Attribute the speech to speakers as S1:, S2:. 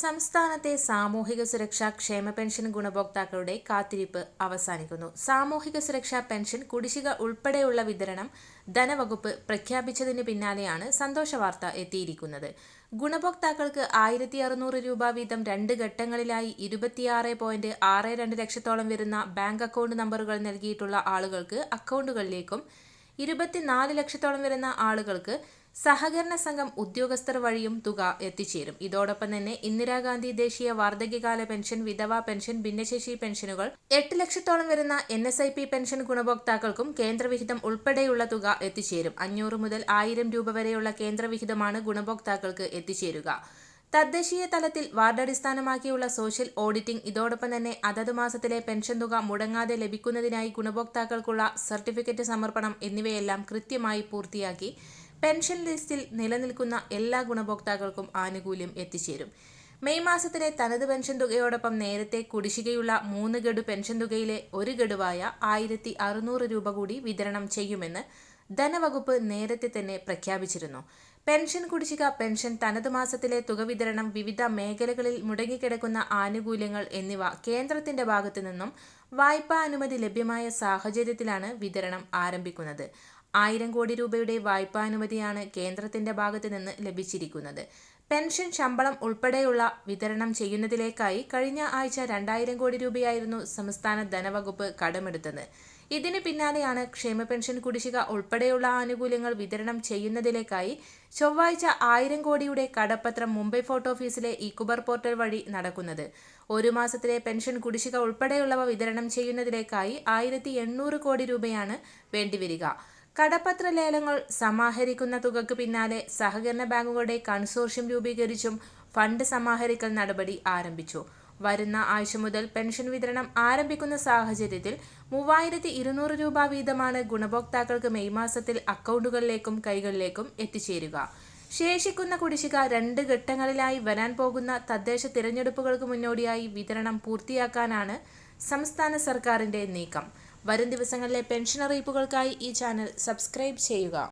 S1: സംസ്ഥാനത്തെ സാമൂഹിക സുരക്ഷാ ക്ഷേമ പെൻഷൻ ഗുണഭോക്താക്കളുടെ കാത്തിരിപ്പ് അവസാനിക്കുന്നു. സാമൂഹിക സുരക്ഷാ പെൻഷൻ കുടിശ്ശിക ഉൾപ്പെടെയുള്ള വിതരണം ധനവകുപ്പ് പ്രഖ്യാപിച്ചതിന് പിന്നാലെയാണ് സന്തോഷ വാർത്ത എത്തിയിരിക്കുന്നത്. ഗുണഭോക്താക്കൾക്ക് ആയിരത്തി അറുന്നൂറ് രൂപ വീതം രണ്ട് ഘട്ടങ്ങളിലായി ഇരുപത്തിയാറ് പോയിന്റ് ആറ് രണ്ട് ലക്ഷത്തോളം വരുന്ന ബാങ്ക് അക്കൗണ്ട് നമ്പറുകൾ നൽകിയിട്ടുള്ള ആളുകൾക്ക് അക്കൗണ്ടുകളിലേക്കും ഇരുപത്തിനാല് ലക്ഷത്തോളം വരുന്ന ആളുകൾക്ക് സഹകരണ സംഘം ഉദ്യോഗസ്ഥർ വഴിയും തുക എത്തിച്ചേരും. ഇതോടൊപ്പം തന്നെ ഇന്ദിരാഗാന്ധി ദേശീയ വാർദ്ധക്യകാല പെൻഷൻ വിധവാ പെൻഷൻ ഭിന്നശേഷി പെൻഷനുകൾ എട്ട് ലക്ഷത്തോളം വരുന്ന N S I P pension ഗുണഭോക്താക്കൾക്കും കേന്ദ്രവിഹിതം ഉൾപ്പെടെയുള്ള തുക എത്തിച്ചേരും. അഞ്ഞൂറ് മുതൽ ആയിരം രൂപ വരെയുള്ള കേന്ദ്രവിഹിതമാണ് ഗുണഭോക്താക്കൾക്ക് എത്തിച്ചേരുക. തദ്ദേശീയ തലത്തിൽ വാർഡടിസ്ഥാനമാക്കിയുള്ള സോഷ്യൽ ഓഡിറ്റിംഗ് ഇതോടൊപ്പം തന്നെ അതത് മാസത്തിലെ പെൻഷൻ തുക മുടങ്ങാതെ ലഭിക്കുന്നതിനായി ഗുണഭോക്താക്കൾക്കുള്ള സർട്ടിഫിക്കറ്റ് സമർപ്പണം എന്നിവയെല്ലാം കൃത്യമായി പൂർത്തിയാക്കി പെൻഷൻ ലിസ്റ്റിൽ നിലനിൽക്കുന്ന എല്ലാ ഗുണഭോക്താക്കൾക്കും ആനുകൂല്യം എത്തിച്ചേരും. മെയ് മാസത്തിലെ തനത് പെൻഷൻ തുകയോടൊപ്പം നേരത്തെ കുടിശ്ശികയുള്ള മൂന്ന് ഗഡു പെൻഷൻ തുകയിലെ ഒരു ഗഡുവായ ആയിരത്തി അറുന്നൂറ് രൂപ കൂടി വിതരണം ചെയ്യുമെന്ന് ധനവകുപ്പ് നേരത്തെ തന്നെ പ്രഖ്യാപിച്ചിരുന്നു. പെൻഷൻ കുടിശ്ശിക പെൻഷൻ തനത് മാസത്തിലെ തുക വിതരണം വിവിധ മേഖലകളിൽ മുടങ്ങിക്കിടക്കുന്ന ആനുകൂല്യങ്ങൾ എന്നിവ കേന്ദ്രത്തിന്റെ ഭാഗത്തു നിന്നും വായ്പാ അനുമതി ലഭ്യമായ സാഹചര്യത്തിലാണ് വിതരണം ആരംഭിക്കുന്നത്. ആയിരം കോടി രൂപയുടെ വായ്പാനുമതിയാണ് കേന്ദ്രത്തിന്റെ ഭാഗത്ത് നിന്ന് ലഭിച്ചിരിക്കുന്നത്. പെൻഷൻ ശമ്പളം ഉൾപ്പെടെയുള്ള വിതരണം ചെയ്യുന്നതിലേക്കായി കഴിഞ്ഞ ആഴ്ച രണ്ടായിരം കോടി രൂപയായിരുന്നു സംസ്ഥാന ധനവകുപ്പ് കടമെടുത്തത്. ഇതിന് പിന്നാലെയാണ് ക്ഷേമ പെൻഷൻ കുടിശ്ശിക ഉൾപ്പെടെയുള്ള ആനുകൂല്യങ്ങൾ വിതരണം ചെയ്യുന്നതിലേക്കായി ചൊവ്വാഴ്ച ആയിരം കോടിയുടെ കടപ്പത്രം മുംബൈ ഫോർട്ട് ഓഫീസിലെ ഇക്കുബർ പോർട്ടൽ വഴി നടക്കുന്നത്. ഒരു മാസത്തിലെ പെൻഷൻ കുടിശ്ശിക ഉൾപ്പെടെയുള്ളവ വിതരണം ചെയ്യുന്നതിലേക്കായി ആയിരത്തി കോടി രൂപയാണ് വേണ്ടിവരിക. കടപ്പത്ര ലേലങ്ങൾ സമാഹരിക്കുന്ന തുകക്ക് പിന്നാലെ സഹകരണ ബാങ്കുകളുടെ കൺസോർഷ്യം രൂപീകരിച്ചും ഫണ്ട് സമാഹരിക്കൽ നടപടി ആരംഭിച്ചു. വരുന്ന ആഴ്ച മുതൽ പെൻഷൻ വിതരണം ആരംഭിക്കുന്ന സാഹചര്യത്തിൽ മൂവായിരത്തി ഇരുന്നൂറ് രൂപ വീതമാണ് ഗുണഭോക്താക്കൾക്ക് മെയ് മാസത്തിൽ അക്കൗണ്ടുകളിലേക്കും കൈകളിലേക്കും എത്തിച്ചേരുക. ശേഷിക്കുന്ന കുടിശ്ശിക രണ്ട് ഘട്ടങ്ങളിലായി വരാൻ പോകുന്ന തദ്ദേശ തിരഞ്ഞെടുപ്പുകൾക്ക് മുന്നോടിയായി വിതരണം പൂർത്തിയാക്കാനാണ് സംസ്ഥാന സർക്കാരിന്റെ നീക്കം. വരും ദിവസങ്ങളിലെ പെൻഷൻ അറിയിപ്പുകൾക്കായി ഈ ചാനൽ സബ്സ്ക്രൈബ് ചെയ്യുക.